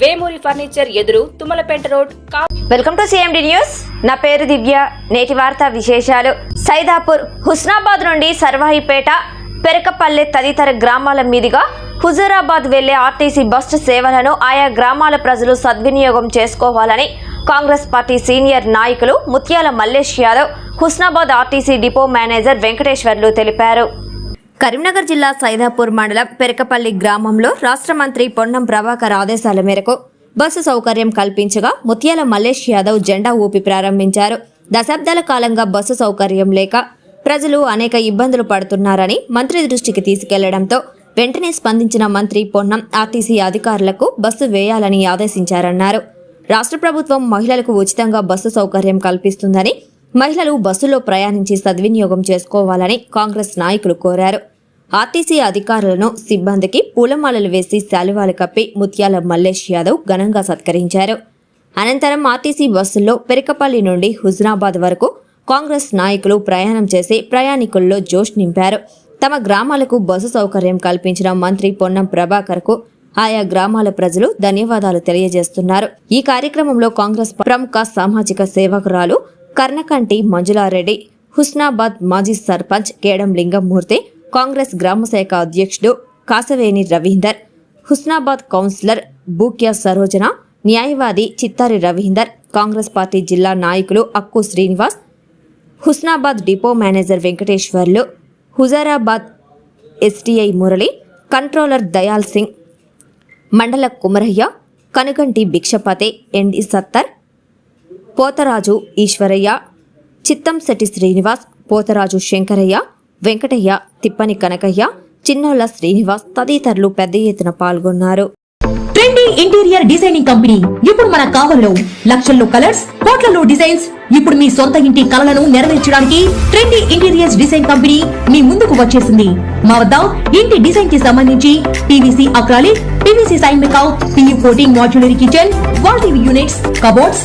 Vemuri furniture ఎదురు Tummalapeta road welcome to CMD news నా పేరు దివ్య. నేటి వార్తా విశేషాలు. సైదాపూర్ హుస్నాబాద్ నుండి సర్వాయిపేట పెరకపల్లె తదితర గ్రామాల మీదుగా హుజూరాబాద్ వెళ్ళే ఆర్టీసీ బస్సు సేవలను ఆయా గ్రామాల ప్రజలు సద్వినియోగం చేసుకోవాలని కాంగ్రెస్ పార్టీ సీనియర్ నాయకులు Mutyala Mallesh Yadav Husnabad RTC depot manager Venkateswarlu తెలిపారు. కరీంనగర్ జిల్లా సైదాపూర్ మండలం పెరకపల్లి గ్రామంలో రాష్ట్ర మంత్రి పొన్నం ప్రభాకర్ ఆదేశాల మేరకు బస్సు సౌకర్యం కల్పించగా ముత్యాల మల్లేష్ యాదవ్ జెండా ఊపి ప్రారంభించారు. దశాబ్దాల కాలంగా బస్సు సౌకర్యం లేక ప్రజలు అనేక ఇబ్బందులు పడుతున్నారని మంత్రి దృష్టికి తీసుకెళ్ళడంతో వెంటనే స్పందించిన మంత్రి పొన్నం ఆర్టీసీ అధికారులకు బస్సు వేయాలని ఆదేశించారన్నారు. రాష్ట్ర ప్రభుత్వం మహిళలకు ఉచితంగా బస్సు సౌకర్యం కల్పిస్తుందని మహిళలు బస్సులో ప్రయాణించి సద్వినియోగం చేసుకోవాలని కాంగ్రెస్ నాయకులు కోరారు. ఆర్టీసీ అధికారులను సిబ్బందికి పూలమాలలు వేసి శాలువాలు కప్పి ముత్యాల మల్లేష్ యాదవ్ ఘనంగా సత్కరించారు. అనంతరం ఆర్టీసీ బస్సుల్లో పెరకపల్లి నుండి హుజనాబాద్ వరకు కాంగ్రెస్ నాయకులు ప్రయాణం చేసి ప్రయాణికుల్లో జోష్ నింపారు. తమ గ్రామాలకు బస్సు సౌకర్యం కల్పించిన మంత్రి పొన్నం ప్రభాకర్కు ఆయా గ్రామాల ప్రజలు ధన్యవాదాలు తెలియజేస్తున్నారు. ఈ కార్యక్రమంలో కాంగ్రెస్ ప్రముఖ సామాజిక సేవకురాలు కర్ణకంటి మంజులారెడ్డి హుస్నాబాద్ మాజీ సర్పంచ్ కేడం లింగంమూర్తి కాంగ్రెస్ గ్రామశాఖ అధ్యక్షుడు కాసవేని రవీందర్ హుస్నాబాద్ కౌన్సిలర్ బూక్యా సరోజన న్యాయవాది చిత్తారి రవీందర్ కాంగ్రెస్ పార్టీ జిల్లా నాయకులు Akku Srinivas Husnabad depot manager Venkateshwarlu Huzurabad STI Murali controller Dayal Singh మండల కుమరయ్య కనుగంటి భిక్షపతి ఎన్డి సత్తర్ పోతరాజు ఈశ్వరయ్య చిత్తంశెట్టి శ్రీనివాస్ పోతరాజు శంకరయ్య వెంకటయ్య తిప్పని కనకయ్య చిన్నోళ్ళ శ్రీనివాస్ తదితరులు పెద్ద ఎత్తున పాల్గొన్నారు. ట్రెండీ ఇంటీరియర్ డిజైనింగ్ కంపెనీ ఇప్పుడు మన కావల్లో లక్షల్లో కలర్స్ కోట్లలో డిజైన్స్ ఇప్పుడు మీ సొంత ఇంటి కలలను నెరవేర్చడానికి ట్రెండీ ఇంటీరియర్స్ డిజైన్ కంపెనీ మీ ముందుకు వచ్చేసింది. మా వద్ద ఇంటి డిజైన్కి సంబంధించి పీవీసీ అక్రాలిక్ పీవీసీ సైన్ మేకౌ PU coating modular kitchen wall TV units cupboards